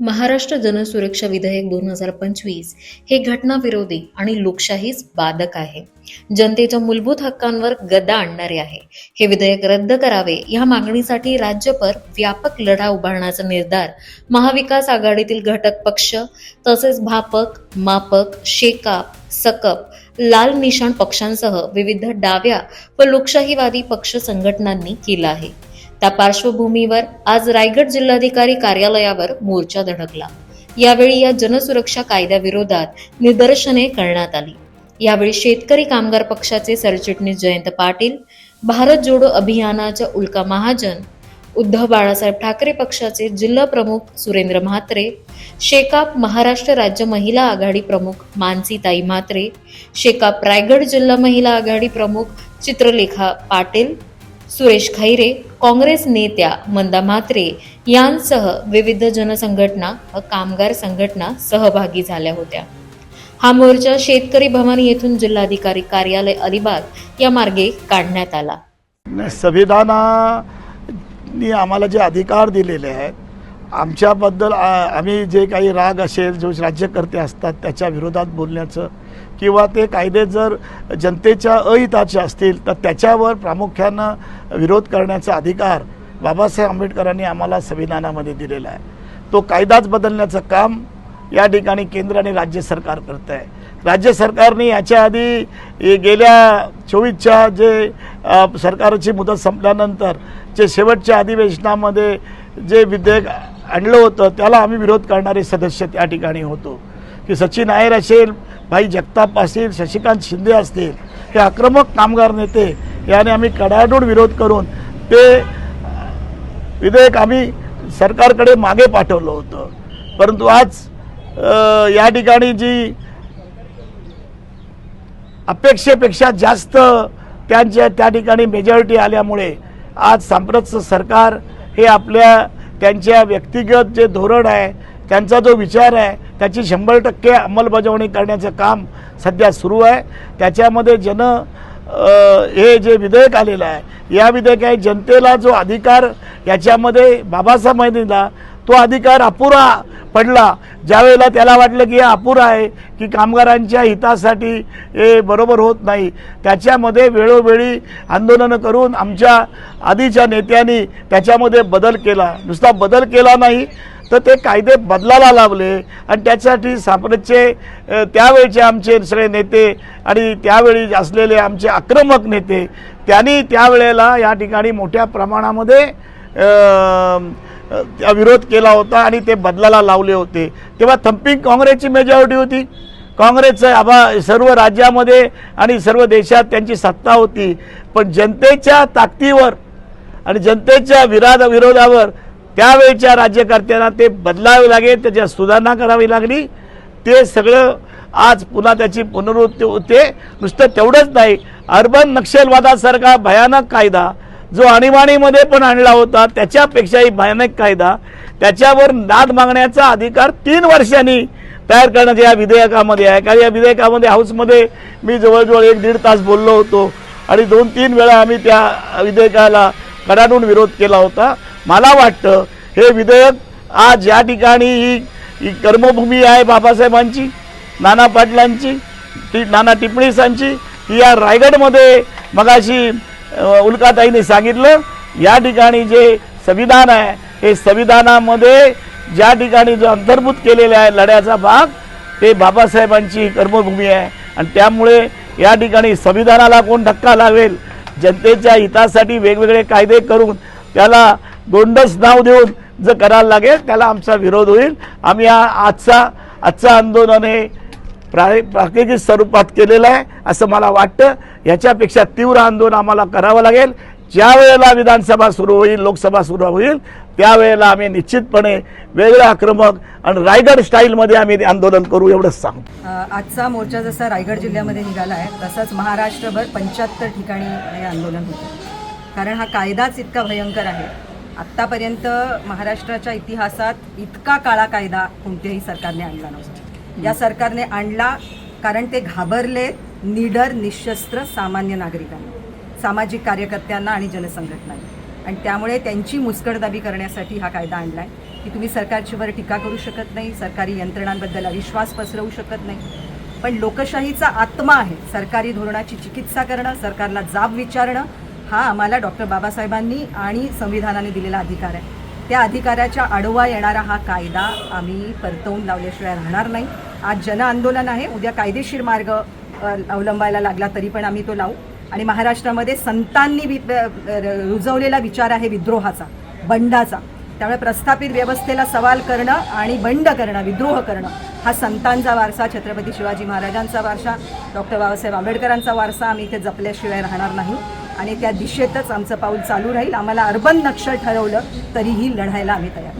महाराष्ट्र जनसुरक्षा विधेयक दोन हजार पंचवीस हे घटनाविरोधी आणि लोकशाहीस बाधक आहे. जनतेच्या मूलभूत हक्कांवर गदा आणणारे आहे. हे विधेयक रद्द करावे या मागणीसाठी राज्यभर व्यापक लढा उभारण्याचा निर्धार महाविकास आघाडीतील घटक पक्ष तसेच भापक मापक शेकाप सकप लाल निशाण पक्षांसह विविध डाव्या व लोकशाहीवादी पक्ष संघटनांनी केला आहे. त्या पार्श्वभूमीवर आज रायगड जिल्हाधिकारी कार्यालयावर मोर्चा धडकला. यावेळी या जनसुरक्षा कायद्याविरोधात निदर्शने करण्यात आली. यावेळी शेतकरी कामगार पक्षाचे सरचिटणीस जयंत पाटील भारत जोडो अभियानाच्या उल्का महाजन उद्धव बाळासाहेब ठाकरे पक्षाचे जिल्हा प्रमुख सुरेंद्र म्हात्रे शेकाप महाराष्ट्र राज्य महिला आघाडी प्रमुख मानसीताई म्हात्रे शेकाप रायगड जिल्हा महिला आघाडी प्रमुख चित्रलेखा पाटील सुरेश खैरे काँग्रेस नेत्या मंदा म्हात्रे यांसह विविध जनसंघटना व कामगार संघटना सहभागी झाल्या होत्या. हा मोर्चा शेतकरी भवन येथून जिल्हाधिकारी कार्यालय अलिबाग या मार्गे काढण्यात आला. संविधानाने आम्हाला जे अधिकार दिलेले आहेत आमच्याबद्दल आम्ही जे काही राग असेल जो राज्यकर्ते असतात त्याच्या विरोधात बोलण्याचं किंवा ते कायदे जर जनतेच्या अहिताचे असतील तर त्याच्यावर प्रामुख्यानं विरोध करण्याचा अधिकार बाबासाहेब आंबेडकरांनी आम्हाला संविधानामध्ये दिलेला आहे. तो कायदाच बदलण्याचं काम या ठिकाणी केंद्र आणि राज्य सरकार करत आहे राज्य सरकारने याच्या आधी गेल्या चोवीसच्या जे सरकारची मुदत संपल्यानंतर जे शेवटच्या अधिवेशनामध्ये जे विधेयक आणलं होतं त्याला आम्ही विरोध करणारे सदस्य त्या ठिकाणी होतो. की सचिन नायर असेल भाई जगताप असेल शशिकांत शिंदे असतील हे आक्रमक कामगार नेते याने आम्ही कडाडून विरोध करून ते विधेयक आम्ही सरकारकडे मागे पाठवलं होतं. परंतु आज या ठिकाणी जी अपेक्षेपेक्षा जास्त त्यांच्या त्या ठिकाणी मेजॉरिटी आल्यामुळे आज सांप्रतचं सरकार हे आपल्या त्यांच्या व्यक्तिगत जे धोरण आहे त्यांचा जो विचार आहे त्याची शंभर टक्के अंमलबजावणी करण्याचं काम सध्या सुरू आहे. त्याच्यामध्ये जन हे जे विधेयक आलेलं आहे या विधेयक आहे जनतेला जो अधिकार याच्यामध्ये बाबासाहेब दिला तो अधिकार अपुरा पडला. ज्यावेळेला त्याला वाटलं की हे अपुरा आहे की कामगारांच्या हितासाठी हे बरोबर होत नाही त्याच्यामध्ये वेळोवेळी आंदोलनं करून आमच्या आधीच्या नेत्यांनी त्याच्यामध्ये बदल केला. नुसता बदल केला नाही तर ते कायदे बदलायला लावले. आणि त्यासाठी सापडचे त्यावेळचे आमचे सगळे नेते आणि त्यावेळी असलेले आमचे आक्रमक नेते त्यांनी त्यावेळेला या ठिकाणी मोठ्या प्रमाणामध्ये विरोध केला होता आणि ते बदलाला लावले होते. तेव्हा थम्पिंग काँग्रेसची मेजॉरिटी होती. काँग्रेसचं आभा सर्व राज्यामध्ये आणि सर्व देशात त्यांची सत्ता होती. पण जनतेच्या ताकदीवर आणि जनतेच्या विराध विरोधावर त्यावेळच्या राज्यकर्त्यांना ते बदलावे लागेल त्याच्यात सुधारणा करावी लागली. ते सगळं आज पुन्हा त्याची पुनरुत्ती होते. नुसतं तेवढंच नाही. अर्बन नक्षलवादासारखा भयानक कायदा जो आणीबाणीमध्ये पण आणला होता त्याच्यापेक्षाही भयानक कायदा त्याच्यावर दाद मागण्याचा अधिकार तीन वर्षांनी तयार करण्याच्या या विधेयकामध्ये आहे. कारण या विधेयकामध्ये हाऊसमध्ये मी जवळजवळ एक दीड तास बोललो होतो आणि दोन तीन वेळा आम्ही त्या विधेयकाला कडाडून विरोध केला होता. मला वाटतं हे विधेयक आज या ठिकाणी ही कर्मभूमी आहे बाबासाहेबांची नाना पाटलांची टी नाना टिपणीसांची. ही या रायगडमध्ये मगाशी उल्काताईने सांगितलं या ठिकाणी जे संविधान आहे हे संविधानामध्ये ज्या ठिकाणी जो अंतर्भूत केलेला आहे लढ्याचा भाग ते बाबासाहेबांची कर्मभूमी आहे. आणि त्यामुळे या ठिकाणी संविधानाला कोण धक्का लावेल जनतेच्या हितासाठी वेगवेगळे कायदे करून त्याला गोंडस नाव देऊन जर करायला लागेल त्याला आमचा विरोध होईल. आम्ही हा आजचा आजचं आंदोलन हे प्रा प्राकृतिक स्वरूपात केलेलं आहे असं मला वाटतं. याच्यापेक्षा तीव्र आंदोलन आम्हाला करावं लागेल. ज्या वेळेला विधानसभा सुरू होईल लोकसभा सुरू होईल त्यावेळेला आम्ही निश्चितपणे वेगळं आक्रमक आणि रायगड स्टाईलमध्ये आम्ही ते आंदोलन करू एवढंच सांगतो आजचा मोर्चा जसा रायगड जिल्ह्यामध्ये निघाला आहे तसंच महाराष्ट्रभर पंच्याहत्तर ठिकाणी हे आंदोलन होतं. कारण हा कायदाच इतका भयंकर आहे. आत्तापर्यंत महाराष्ट्राच्या इतिहासात इतका काळा कायदा कोणत्याही सरकारने आणला नव्हता. या सरकारने आणला कारण ते घाबरले निडर निशस्त्र सामान्य नागरिकांना सामाजिक कार्यकर्त्यांना आणि जनसंघटनांना. आणि त्यामुळे त्यांची मुस्कटदाबी करण्यासाठी हा कायदा आणला आहे की तुम्ही सरकारच्यावर टीका करू शकत नाही सरकारी यंत्रणांबद्दल अविश्वास पसरवू शकत नाही. पण लोकशाहीचा आत्मा आहे सरकारी धोरणाची चिकित्सा करणं सरकारला जाब विचारणं हा आम्हाला डॉक्टर बाबासाहेबांनी आणि संविधानाने दिलेला अधिकार आहे. त्या अधिकाराच्या आडवा येणारा हा कायदा आम्ही परतवून लावल्याशिवाय राहणार नाही. आज जनआंदोलन आहे. उद्या कायदेशीर मार्ग अवलंबायला लागला तरी पण आम्ही तो लावू. आणि महाराष्ट्रामध्ये संतांनी वि रुजवलेला विचार आहे विद्रोहाचा बंडाचा. त्यामुळे प्रस्थापित व्यवस्थेला सवाल करणं आणि बंड करणं विद्रोह करणं हा संतांचा वारसा छत्रपती शिवाजी महाराजांचा वारसा डॉक्टर बाबासाहेब आंबेडकरांचा वारसा आम्ही इथे जपल्याशिवाय राहणार नाही. आणि त्या दिशेतच आमचं पाऊल चालू राहील. आम्हाला अर्बन नक्षल ठरवलं तरीही लढायला आम्ही तयार